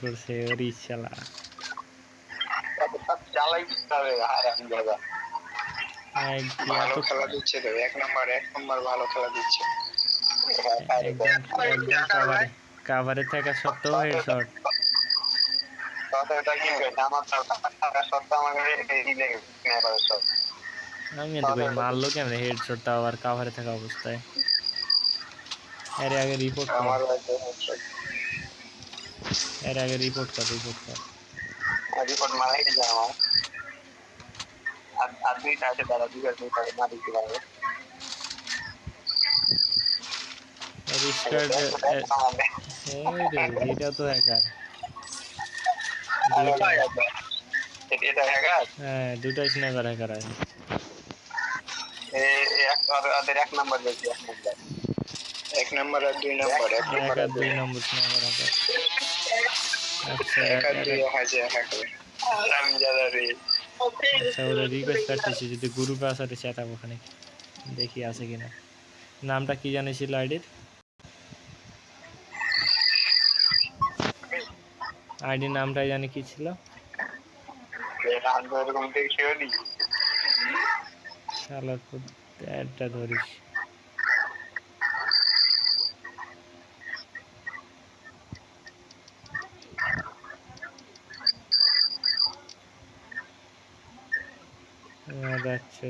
করছে চালাই হারাম দাদা ভালো এত খেলা দিচ্ছে তো এক নম্বর এক নম্বর ভালো খেলা দিচ্ছে। একদম একদম কাভারে কাভারে থাকা সত্ত্বেও আমি তো ভাই মারলো কেমনে? আবার কাভারে থাকা অবস্থায়। এর আগে রিপোর্ট আমার এর আগে রিপোর্ট কর রিপোর্ট কর? রিপোর্ট মারাই দিছে আমার। আছে তারা দুইটা দুইটা না দিতে পারবে রিস্টার্ট এটা তো হ্যাকার এটা হ্যাকার হ্যাঁ দুটাই স্নাইপার হ্যাকার আছে। এক নম্বর এক নম্বর এক নম্বর আর দুই নম্বর এক এক আর দুই। নম্বর স্নাইপার হ্যাকার আচ্ছা এক আর দুই আছে আমি যারা রে। আচ্ছা ওরা রিকোয়েস্ট করতেছি যদি গ্রুপে আসাতে চেতাম ওখানে। দেখি আছে কিনা। নামটা কি জানিছিল আইডির? আইডির নামটাই জানি কি ছিল? শালার একটা ধরিস। Ну Молодець.